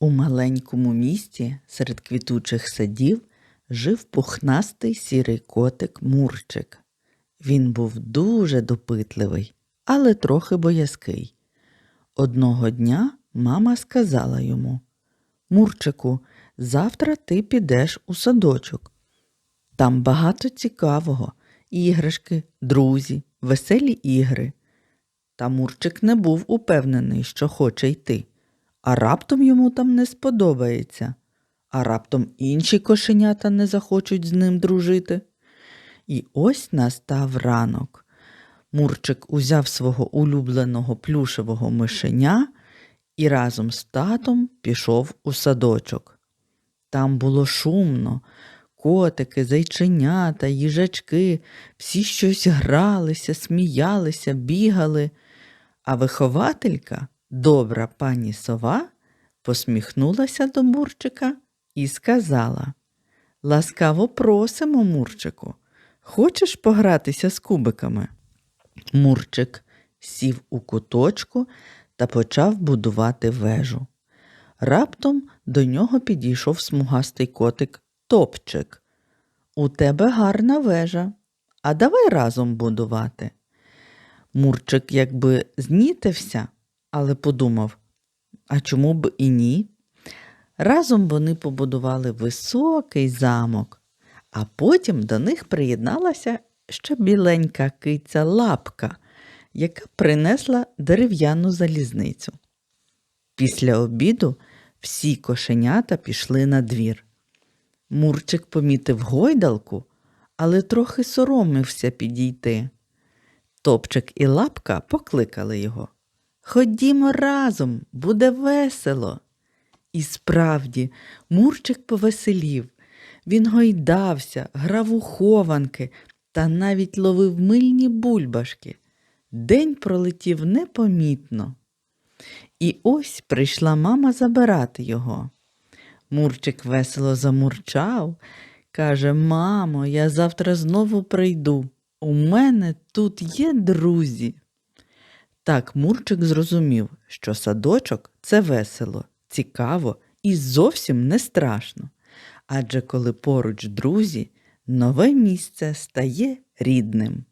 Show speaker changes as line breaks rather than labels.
У маленькому місті серед квітучих садів жив пухнастий сірий котик Мурчик. Він був дуже допитливий, але трохи боязкий. Одного дня мама сказала йому Мурчику, завтра ти підеш у садочок. Там багато цікавого, іграшки, друзі, веселі ігри. Та Мурчик не був упевнений, що хоче йти, а раптом йому там не сподобається, а раптом інші кошенята не захочуть з ним дружити. І ось настав ранок. Мурчик узяв свого улюбленого плюшевого мишеня і разом з татом пішов у садочок. Там було шумно, котики, зайченята, їжачки, всі щось гралися, сміялися, бігали, а вихователька, добра пані сова, посміхнулася до Мурчика і сказала Ласкаво просимо, Мурчику, хочеш погратися з кубиками? Мурчик сів у куточку та почав будувати вежу. Раптом до нього підійшов смугастий котик Топчик. У тебе гарна вежа, а давай разом будувати. Мурчик якби знітився, але подумав, а чому б і ні? Разом вони побудували високий замок, а потім до них приєдналася ще біленька киця лапка, яка принесла дерев'яну залізницю. Після обіду всі кошенята пішли на двір. Мурчик помітив гойдалку, але трохи соромився підійти. Топчик і лапка покликали його. Ходімо разом, буде весело. І справді, Мурчик повеселів. Він гойдався, грав у хованки та навіть ловив мильні бульбашки. День пролетів непомітно. І ось прийшла мама забирати його. Мурчик весело замурчав, каже Мамо, я завтра знову прийду. У мене тут є друзі. Так Мурчик зрозумів, що садочок це весело, цікаво і зовсім не страшно. Адже коли поруч друзі, нове місце стає рідним.